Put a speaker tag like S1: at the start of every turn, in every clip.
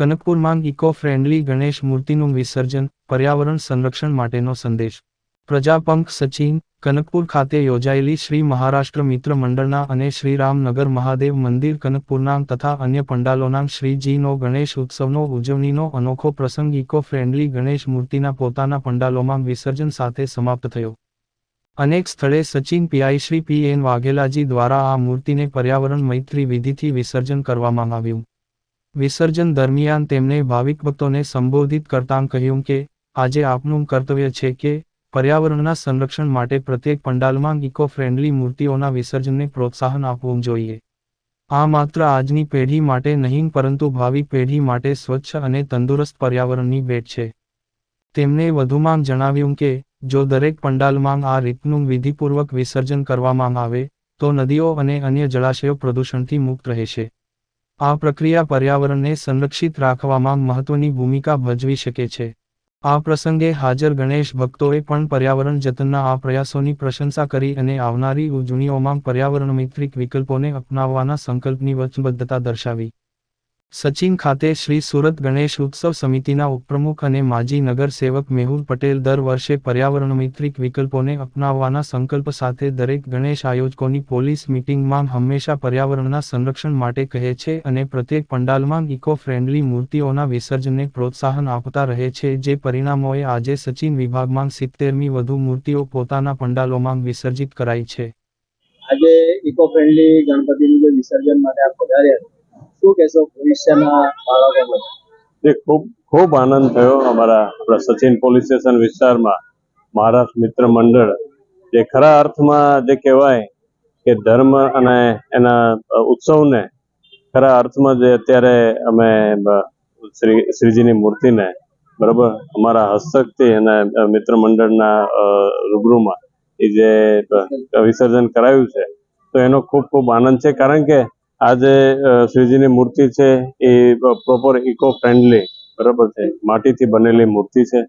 S1: કનકપુરમાં eco friendly Ganesh મૂર્તિનું વિસર્જન, પર્યાવરણ સંરક્ષણ માટેનો સંદેશ. પ્રજાપંખ સચિન, કનકપુર ખાતે યોજાયેલી શ્રી મહારાષ્ટ્ર મિત્ર મંડળના અને શ્રી રામનગર મહાદેવ મંદિર કનકપુરના તથા અન્ય પંડાલોના શ્રીજીનો ગણેશ ઉત્સવનો ઉજવણીનો અનોખો પ્રસંગ ઇકો ફ્રેન્ડલી ગણેશ મૂર્તિના પોતાના પંડાલોમાં વિસર્જન સાથે સમાપ્ત થયો. અનેક સ્થળે Sachin PI Shri P N વાઘેલાજી દ્વારા આ મૂર્તિને પર્યાવરણ મૈત્રી વિધિથી વિસર્જન કરવામાં આવ્યું. વિસર્જન દરમિયાન તેમણે ભાવિક ભક્તોને સંબોધિત કરતાં કહ્યું કે, આજે આપનું કર્તવ્ય છે કે, પર્યાવરણના સંરક્ષણ માટે પ્રત્યેક પંડાલમાં ઇકો ફ્રેન્ડલી મૂર્તિઓના વિસર્જનને પ્રોત્સાહન આપવું જોઈએ. આ માત્ર આજની પેઢી માટે નહીં, પરંતુ ભાવિ પેઢી માટે સ્વચ્છ અને તંદુરસ્ત પર્યાવરણની ભેટ છે. તેમણે વધુમાં જણાવ્યું કે, જો દરેક પંડાલમાં આ રીતનું વિધિપૂર્વક વિસર્જન કરવામાં આવે, તો નદીઓ અને અન્ય જળાશયો પ્રદૂષણથી મુક્ત રહેશે. આ પ્રક્રિયા પર્યાવરણને સંરક્ષિત રાખવામાં મહત્વની ભૂમિકા ભજવી શકે છે. આ પ્રસંગે હાજર ગણેશ ભક્તોએ પણ પર્યાવરણ જતનના આ પ્રયાસોની પ્રશંસા કરી અને આવનારી ઉજવણીઓમાં પર્યાવરણમિત્રિક વિકલ્પોને અપનાવવાના સંકલ્પની વચનબદ્ધતા દર્શાવી. સચિન ખાતે શ્રી સુરત ગણેશ ઉત્સવ સમિતિના ઉપપ્રમુખ અને માજી નગર સેવક મેહુલ પટેલ દર વર્ષે પર્યાવરણમિત્રિક વિકલ્પોને અપનાવવાના સંકલ્પ સાથે દરેક ગણેશ આયોજકોની પોલીસ મીટિંગમાં હંમેશા પર્યાવરણના સંરક્ષણ માટે કહે છે અને પ્રત્યેક પંડાલમાં ઇકો ફ્રેન્ડલી મૂર્તિઓના વિસર્જનને પ્રોત્સાહન આપતા રહે છે, જે પરિણામોએ આજે સચિન વિભાગમાં સિત્તેરમી વધુ મૂર્તિઓ પોતાના પંડાલોમાં વિસર્જિત કરાઈ છે.
S2: આજે ઇકો ફ્રેન્ડલી ગણપતિનું જે વિસર્જન માટે આ પધાર્યા શું કહેશો ભવિષ્યના બાળકો
S3: જે ખૂબ ખૂબ આનંદ થયો અમારા આપણા સચિન પોલીસ સ્ટેશન વિસ્તારમાં મહારાષ્ટ્ર મિત્ર મંડળ. જે ખરા અર્થમાં જે કહેવાય કે ધર્મ અને એના ઉત્સવને ખરા અર્થમાં જે અત્યારે અમે શ્રી, શ્રીજીની મૂર્તિને બરાબર અમારા હસ્તકથી અને મિત્ર મંડળના રૂબરૂમાં એ જે વિસર્જન કરાયું છે, તો એનો ખૂબ ખૂબ આનંદ છે. કારણ કે આ જે શ્રીજીની મૂર્તિ છે એ પ્રોપર ઇકો ફ્રેન્ડલી બરાબર છે? માટીથી બનેલી મૂર્તિ છે.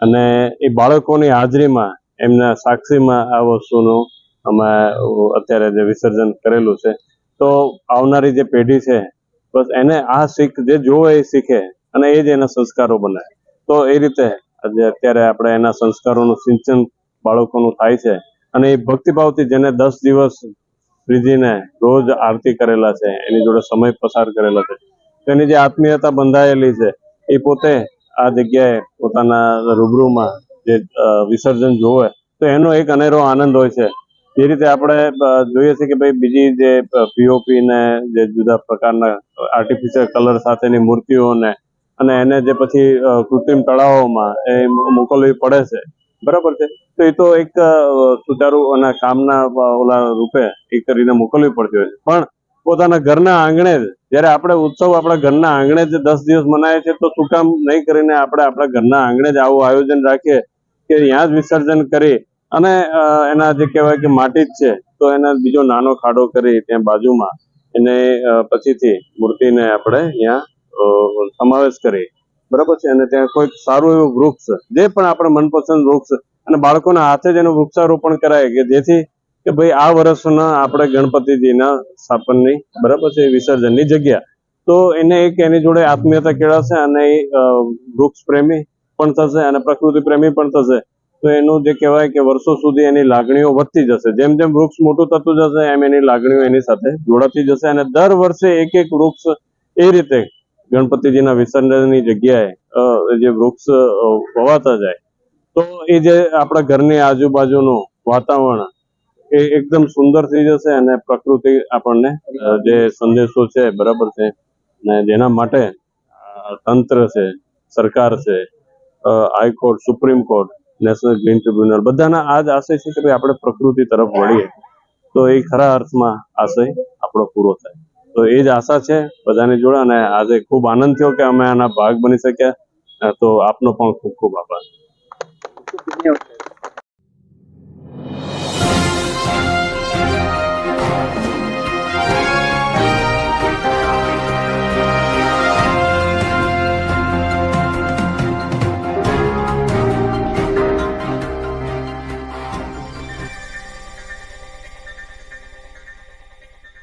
S3: અને એ બાળકોની હાજરીમાં, એમના સાક્ષીમાં આ વસ્તુનું અમે અત્યારે જે વિસર્જન કરેલું છે. તો આવનારી જે પેઢી છે, બસ એને આ શીખ, જે જોવે એ શીખે અને એ જ એના સંસ્કારો બને. તો એ રીતે અત્યારે આપણે એના સંસ્કારોનું સિંચન બાળકોનું થાય છે. અને એ ભક્તિભાવથી જેને દસ દિવસ શ્રીજીને રોજ આરતી કરેલા છે, એની જોડે સમય પસાર કરેલા છે. તેની જે આત્મીયતા બંધાયેલી છે, એ પોતે આ જગ્યાએ પોતાના રૂબરૂમાં જે વિસર્જન જોવે, તો એનો એક અનેરો આનંદ હોય છે. જે રીતે આપણે જોઈએ છે કે ભાઈ બીજી જે પીઓપી ને જે જુદા પ્રકારના આર્ટિફિશિયલ કલર સાથેની મૂર્તિઓને અને એને જે પછી કૃત્રિમ તળાવોમાં એ મોકલવી પડે છે બરાબર છે? તો એ તો એક સુધારો અને કામના ઓલા રૂપે એ કરીને મોકલવી પડતી હોય છે. પણ પોતાના ઘરના આંગણે જ, જ્યારે આપણે ઉત્સવ આપણા ઘરના આંગણે જ દસ દિવસ મનાય છે, તો શું કામ નહીં કરીને આપણે આપણા ઘરના આંગણે જ આવું આયોજન રાખીએ કે ત્યાં જ વિસર્જન કરી અને એના જે કહેવાય કે માટી જ છે, તો એના બીજો નાનો ખાડો કરી ત્યાં બાજુમાં એને પછીથી મૂર્તિને આપણે અહીંયા સમાવેશ કરી. બરાબર છે? અને ત્યાં કોઈક સારું એવું વૃક્ષ જે પણ આપણે મનપસંદ વૃક્ષ અને બાળકોના હાથે જ એનું વૃક્ષારોપણ કરાય કે જેથી કે ભાઈ આ વર્ષના આપણે ગણપતિજીના સ્થાપનની બરાબર છે, વિસર્જનની જગ્યા. તો એને એક એની જોડે આત્મીયતા કેળવશે અને એ વૃક્ષ પ્રેમી પણ થશે અને પ્રકૃતિ પ્રેમી પણ થશે. તો એનું જે કહેવાય કે વર્ષો સુધી એની લાગણીઓ વધતી જશે. જેમ જેમ વૃક્ષ મોટું થતું જશે, એમ એની લાગણીઓ એની સાથે જોડાતી જશે. અને દર વર્ષે એક એક વૃક્ષ એ રીતે ગણપતિજીના વિસર્જનની જગ્યાએ જે વૃક્ષ વવાતા જાય, તો એ જે આપણા ઘરની આજુબાજુનું વાતાવરણ એ એકદમ સુંદર થઈ જશે અને પ્રકૃતિ આપણને જે સંદેશો છે બરાબર છે ને જેના માટે તંત્ર છે, સરકાર છે high court supreme court, national green tribunal બધાના આ જ આશય છે કે ભાઈ આપણે પ્રકૃતિ તરફ વળીએ, તો એ ખરા અર્થમાં આશય આપણો પૂરો થાય. તો એ જ આશા છે. બધાની જોડે અને આજે ખૂબ આનંદ થયો કે અમે આના ભાગ બની શક્યા. તો આપનો પણ ખૂબ ખૂબ આભાર.